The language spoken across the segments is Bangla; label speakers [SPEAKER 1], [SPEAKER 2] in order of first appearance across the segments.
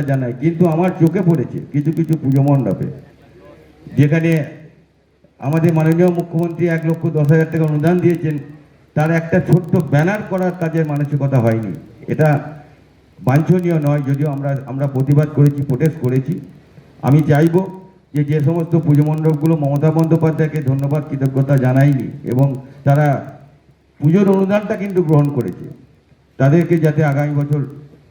[SPEAKER 1] জানাই। কিন্তু আমার চোখে পড়েছে কিছু কিছু পুজো মণ্ডপে। যেখানে আমাদের মাননীয় মুখ্যমন্ত্রী এক লক্ষ দশ হাজার টাকা অনুদান দিয়েছেন, তার একটা ছোট্ট ব্যানার করার কাজের মানসিকতা হয়নি। এটা বাঞ্ছনীয় নয়, যদিও আমরা আমরা প্রতিবাদ করেছি, প্রোটেস্ট করেছি। আমি চাইব যে যে সমস্ত পুজো মণ্ডপগুলো মমতা বন্দ্যোপাধ্যায়কে ধন্যবাদ, কৃতজ্ঞতা জানায়নি এবং তারা পুজোর অনুদানটা কিন্তু গ্রহণ করেছে। তাদেরকে যাতে আগামী বছর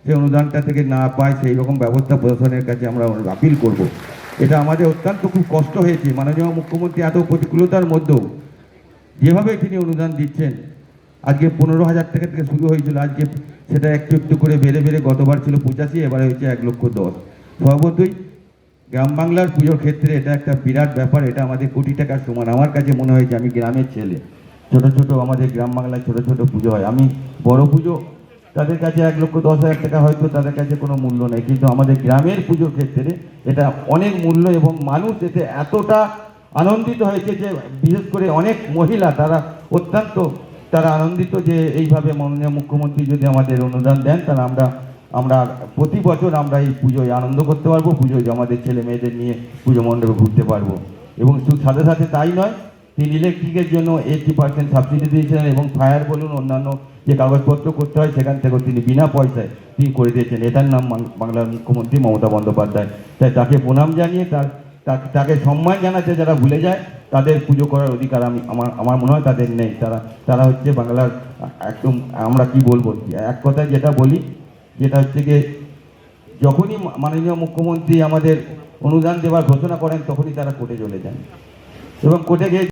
[SPEAKER 1] সেই অনুদানটা থেকে না পায় সেই রকম ব্যবস্থা প্রশাসনের কাছে আমরা আপিল করব। এটা আমাদের অত্যন্ত খুব কষ্ট হয়েছে। মাননীয় মুখ্যমন্ত্রী এত প্রতিকূলতার মধ্যেও যেভাবে তিনি অনুদান দিচ্ছেন, আজকে পনেরো হাজার টাকা থেকে শুরু হয়েছিল, আজকে সেটা একটু একটু করে বেড়ে বেড়ে গতবার ছিল পঁচাশি, এবারে হয়েছে এক লক্ষ দশ। স্বভাবতই গ্রাম বাংলার পুজোর ক্ষেত্রে এটা একটা বিরাট ব্যাপার, এটা আমাদের কোটি টাকার সমান। আমার কাছে মনে হয়েছে আমি গ্রামের ছেলে, ছোট ছোট আমাদের গ্রাম বাংলায় ছোট ছোট পুজো হয়। আমি বড় পুজো তাদের কাছে এক লক্ষ দশ হাজার টাকা হয়তো তাদের কাছে কোনো মূল্য নেই। কিন্তু আমাদের গ্রামের পুজোর ক্ষেত্রে এটা অনেক মূল্য এবং মানুষ এতে এতটা আনন্দিত হয়েছে যে বিশেষ করে অনেক মহিলা তারা অত্যন্ত তারা আনন্দিত যে এইভাবে মাননীয় মুখ্যমন্ত্রী যদি আমাদের অনুদান দেন, তাহলে আমরা আমরা প্রতি বছর আমরা এই পুজোয় আনন্দ করতে পারব, পুজোয় আমাদের ছেলে মেয়েদের নিয়ে পুজো মণ্ডপে ঘুরতে পারব। এবং শুধু সাথে সাথে তাই নয় তিনি ইলেকট্রিকের জন্য এইটটি পার্সেন্ট সাবসিডি দিয়েছিলেন এবং ফায়ার বলুন, অন্যান্য যে কাগজপত্র করতে হয়, সেখান থেকেও তিনি বিনা পয়সায় তিনি করে দিয়েছেন। এটার নাম বাংলার মুখ্যমন্ত্রী মমতা বন্দ্যোপাধ্যায়। তাই তাকে প্রণাম জানিয়ে তার, তাকে- সম্মান জানাতে যারা ভুলে যায়, তাদের পুজো করার অধিকার আমি, আমার আমার মনে হয় তাদের নেই। তারা তারা হচ্ছে বাংলার, একদম আমরা কি বলব? এক কথায় যেটা বলি, যেটা হচ্ছে গিয়ে যখনই মাননীয় মুখ্যমন্ত্রী আমাদের অনুদান দেওয়ার ঘোষণা করেন, তখনই তারা কোর্টে চলে যান। এবং কোর্টে গিয়ে